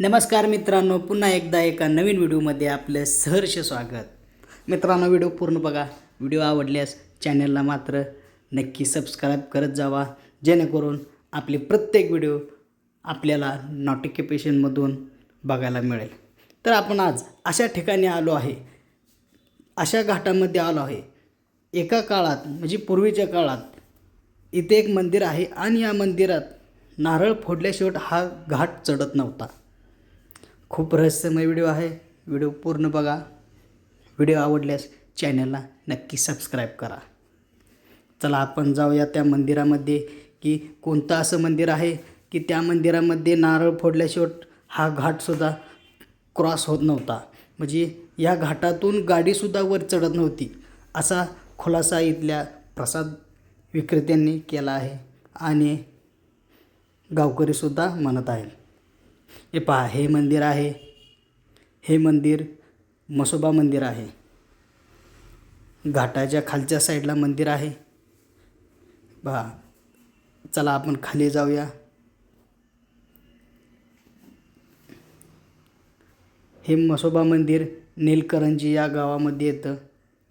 नमस्कार मित्रांनो पुन्हा एकदा एका नवीन व्हिडिओमध्ये आपलं सहर्ष स्वागत. मित्रांनो व्हिडिओ पूर्ण बघा. व्हिडिओ आवडल्यास चॅनलला मात्र नक्की सबस्क्राईब करत जावा. जेणेकरून आपले प्रत्येक व्हिडिओ आपल्याला नोटिफिकेशनमधून बघायला मिळेल. तर आपण आज अशा ठिकाणी आलो आहे. अशा घाटामध्ये आलो आहे. एका काळात म्हणजे पूर्वीच्या काळात इथे एक मंदिर आहे आणि या मंदिरात नारळ फोडल्याशिवाय हा घाट चढत नव्हता. खूप रहस्यमय व्हिडिओ आहे. व्हिडिओ पूर्ण बघा. व्हिडिओ आवडल्यास चॅनलला नक्की सबस्क्राईब करा. चला आपण जाऊया त्या मंदिरामध्ये की कोणतं असं मंदिर आहे की त्या मंदिरामध्ये नारळ फोडल्याशिवाय हा घाटसुद्धा क्रॉस होत नव्हता. म्हणजे या घाटातून गाडीसुद्धा वर चढत नव्हती. असा खुलासा इथल्या प्रसाद विक्रेत्यांनी केला आहे आणि गावकरीसुद्धा म्हणत आहेत. हे पहा हे मंदिर आहे. हे मंदिर मसोबा मंदिर आहे. घाटाच्या खालच्या साईडला मंदिर आहे. पहा चला आपण खाली जाऊया. हे मसोबा मंदिर नीलकरंजी या गावामध्ये येतं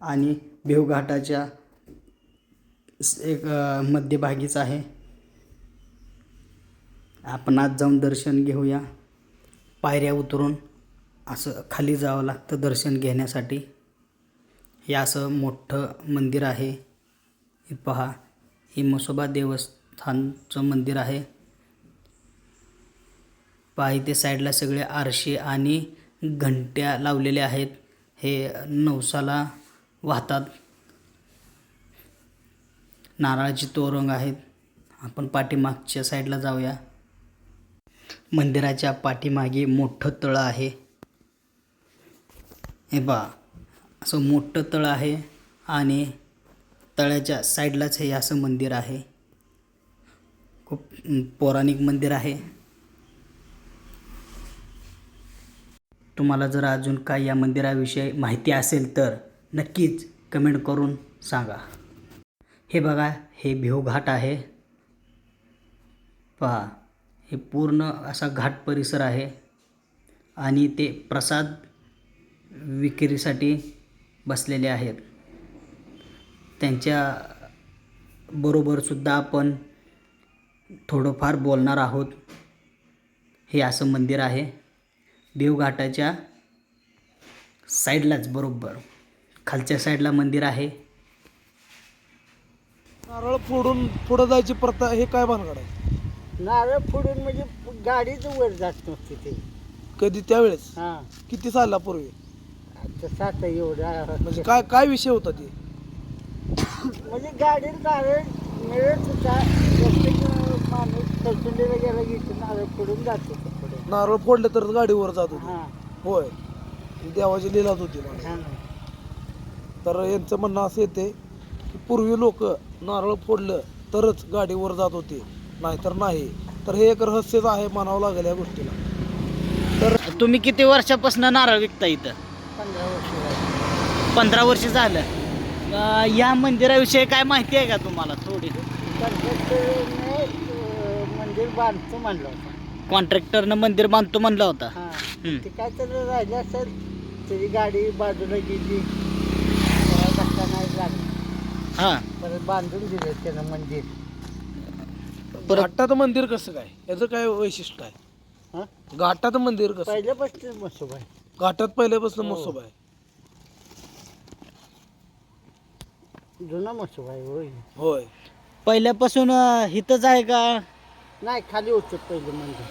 आणि भेवघाटाच्या एक मध्यभागीच आहे. आपण आज जाऊन दर्शन घेऊया. पायऱ्या उतरून असं खाली जावं लागतं दर्शन घेण्यासाठी. हे असं मोठं मंदिर आहे. हे पहा हे मसोबा देवस्थानचं मंदिर आहे. पहा इथे साईडला सगळे आरशे आणि घंट्या लावलेल्या आहेत. हे नवसाला वाहतात. नारळाची तोरंग आहेत. आपण पाठीमागच्या साईडला जाऊया. मंदिराच्या पाठीमागे मोठं तळ आहे. हे बा असं मोठं तळ आहे आणि तळ्याच्या साईडलाच हे असं मंदिर आहे. खूप पौराणिक मंदिर आहे. तुम्हाला जर अजून काय या मंदिराविषयी माहिती असेल तर नक्कीच कमेंट करून सांगा. हे बघा हे भिवघाट आहे. पहा हे पूर्ण असा घाट परिसर आहे. आणि ते प्रसाद विक्रीसाठी बसलेले आहेत. त्यांच्या बरोबरसुद्धा आपण थोडंफार बोलणार आहोत. हे असं मंदिर आहे. देवघाटाच्या साईडलाच बरोबर. खालच्या साईडला मंदिर आहे. नारळ फोडून पुढं जायची प्रथा हे काय भानगड आहे? नारळ फोडून म्हणजे गाडीच वर जात नसते ते. कधी त्यावेळेस? हा. किती सालापूर्वी तसं आता एवढा. म्हणजे काय काय विषय होता ते? म्हणजे गाडी नारळ मिळत होता. प्रत्येक माणूस नारळ फोडून जात होता पुढे नारळ फोडले तर गाडीवर जात होती. हा. होय. ती देवाची लिलात होती म्हणे. हा. ना. तर यांचं म्हणणं असं येते की पूर्वी लोक नारळ फोडलं तरच गाडीवर जात होते. नाहीतर नाही. तर हे एक रहस्यच आहे म्हणावं लागेल या गोष्टीला. तर तुम्ही किती वर्षापासून नारळ विकता इथं? पंधरा वर्ष झाली. पंधरा वर्ष झालं. अं, या मंदिराविषयी काय माहिती आहे का तुम्हाला थोडी? अं, मंदिर बांधतो म्हणलं होतं. कॉन्ट्रॅक्टरनं मंदिर बांधतो म्हणलं होता. हा. ते काय तर राहिलं असेल त्याची गाडी बाजूला गेली. त्याला धक्का नाही लागला. हां. परत बांधून दिलं त्यानं मंदिर. परत- घाटात मंदिर कसं काय? याचं काय वैशिष्ट्य आहे हा? घाटात मंदिर कसं? पहिल्यापासून मसोबा आहे. घाटात पहिल्यापासून हो. मसोबा आहे. जुना मसोबा आहे होय. होय. पहिल्यापासून अं, इथंच आहे का? नाही खाली होतं पहिलं मंदिर.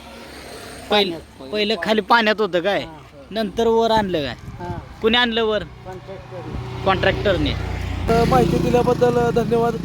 पहिलं पहिलं खाली पाण्यात होतं काय? हा नंतर वर आणलं काय? हा. कुणी आणलं वर? कॉन्ट्रॅक्टर कॉन्ट्रॅक्टरने तर माहिती दिल्याबद्दल धन्यवाद.